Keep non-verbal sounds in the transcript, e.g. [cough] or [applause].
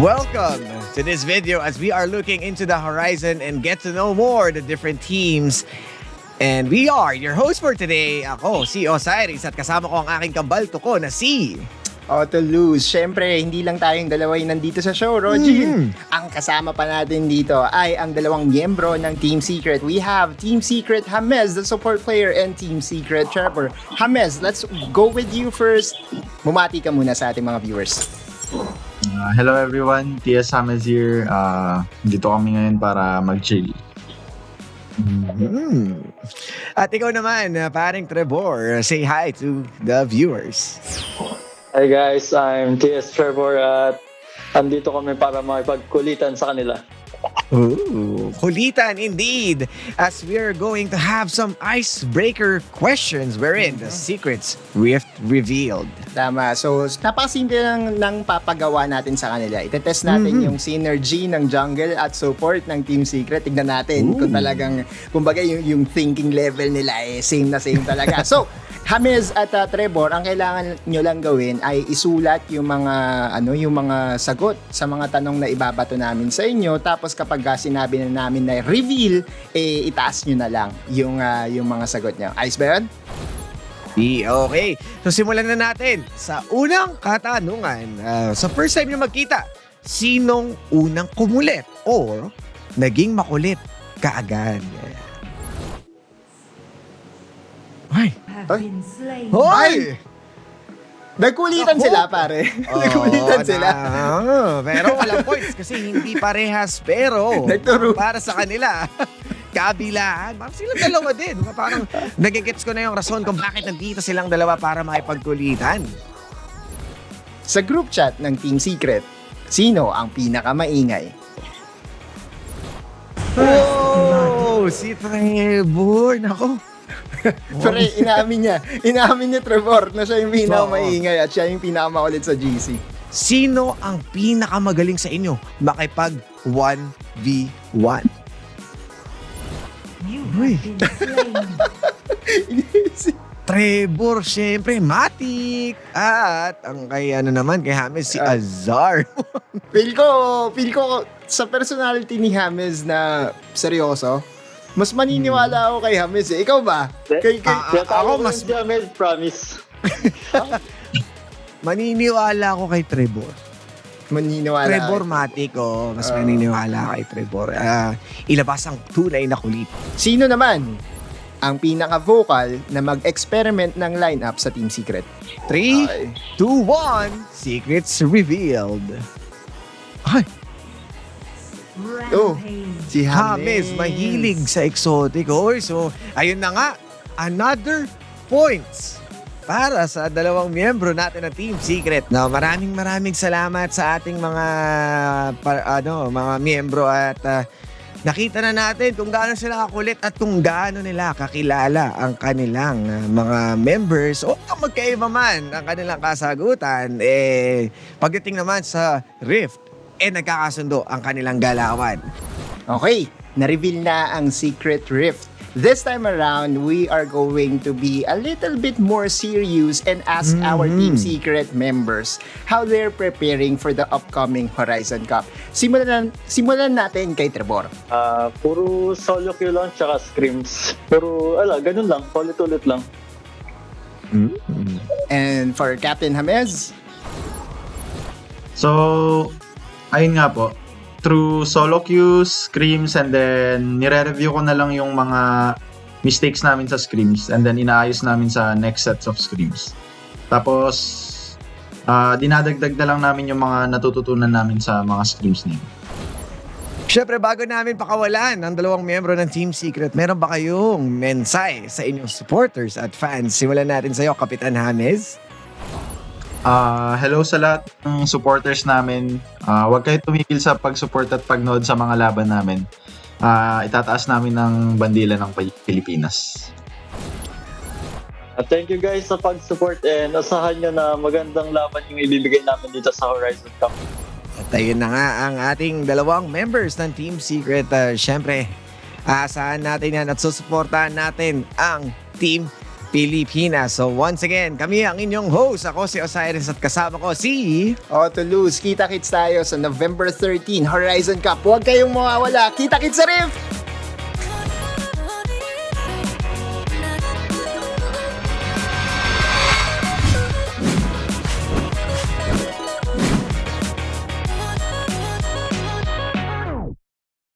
Welcome to this video as we are looking into the horizon and get to know more the different teams. And we are your host for today. Ako, si Osiris at kasama ko ang aking kambal ko na si... O to lose. Siyempre, hindi lang tayong dalawa yung nandito sa show, Roger. Mhm. Ang kasama pa natin dito ay ang dalawang miyembro ng Team Secret. We have Team Secret Hamez, the support player, and Team Secret Trevor. Hamez, let's go with you first. Bumati ka muna sa ating mga viewers. Uh, hello everyone, TS Hames here. Uh, dito kami ngayon para mag-chill. Hmm. At ikaw naman, uh, paring Trevor, say hi to the viewers. Hi guys, I'm TS Trevor at andito kami para makipagkulitan sa kanila. Ooh, kulitan indeed. As we're going to have some icebreaker questions wherein the secrets rift revealed. Tama. So, napakasimple lang ng papagawa natin sa kanila. Itetest natin Mhm. yung synergy ng jungle at support ng Team Secret. Tignan natin kung talagang, kumbaga yung, yung thinking level nila eh, same na same talaga. so, James at uh, Trevor, ang kailangan nyo lang gawin ay isulat yung mga ano, yung mga sagot sa mga tanong na ibabato namin sa inyo. Tapos kapag uh, sinabi na namin na reveal, eh itaas nyo na lang yung uh, yung mga sagot nyo. Ayos ba yun? Okay. So simulan na natin sa unang katanungan. Uh, sa first time nyo magkita, sinong unang kumulit or naging makulit kaagad? Ay! Ay. Hoy! Nagkulitan Ako? sila, pare. [laughs] Nagkulitan Oo, sila. na- pero walang points kasi hindi parehas pero [laughs] Nagturo. para sa kanila [laughs] kabilaan. Parang silang dalawa din. Parang nagigets ko na yung rason kung bakit nandito silang dalawa para makipagkulitan. Sa group chat ng Team Secret, sino ang pinakamaingay? Oh, si Trevor. Nako. [laughs] Pero inaamin niya, inaamin niya Trevor na siya yung pinakamaingay at siya yung pinakamakulit sa GC. Sino ang pinakamagaling sa inyo makipag 1v1? Uy. [laughs] Trevor, syempre, Matik. At ang kay ano naman, kay James, si Ah. Azar. feel ko, feel ko sa personality ni James na seryoso, mas maniniwala ako kay James eh. Ikaw ba? Kay, kay, Ah, Kaya ako mas-. Jamel, promise. [laughs] maniniwala ako kay Trevor. maniniwala. Trevor Matik, oh. Mas Ah. maniniwala kay Trevor. Ah, ilabas ang tunay na kulit. Sino naman ang pinaka-vocal na mag-experiment ng lineup sa Team Secret? 3, Ay. 2, 1, secrets revealed. Oh, si James, James. mahilig sa exotic. Oy, so, ayun na nga, another points para sa dalawang miyembro natin ng Team Secret. No, maraming maraming salamat sa ating mga pa- ano, mga miyembro at ah, nakita na natin kung gaano sila kakulit at kung gaano nila kakilala ang kanilang ah, mga members o kung magkaiba man ang kanilang kasagutan eh pagdating naman sa Rift eh nagkakasundo ang kanilang galawan. Okay, na-reveal na ang Secret Rift. This time around, we are going to be a little bit more serious and ask our Team Secret members how they're preparing for the upcoming Horizon Cup. Simulan, simulan natin kay Trevor. Ah, puro solo queue lang tsaka scrims. Pero ala, ganun lang. Ulit-ulit lang. And for Captain James, So, ayun nga po. Through solo queues, screams, and then nire-review ko na lang yung mga mistakes namin sa screams and then inaayos namin sa next sets of screams. Tapos, ah, dinadagdag na lang namin yung mga natututunan namin sa mga screams na yun. Siyempre, bago namin pakawalan ang dalawang miyembro ng Team Secret, meron ba kayong mensahe sa inyong supporters at fans? Simulan natin sa iyo, Kapitan James. Ah, hello sa lahat ng supporters namin. Ah, huwag kayo tumigil sa pag-support at pag-nood sa mga laban namin. Ah, itataas namin ng bandila ng Pil- Pilipinas. At thank you guys sa pag-support and asahan nyo na magandang laban yung ibibigay namin dito sa Horizon Cup. At ayun na nga ang ating dalawang members ng Team Secret. Uh, Siyempre, asahan natin yan at susuportahan natin ang Team Pilipinas. So once again, kami ang inyong host. Ako si Osiris at kasama ko si... O to lose, kita-kits tayo sa November 13 Horizon Cup. Huwag kayong mawawala. Kita-kits sa Rift!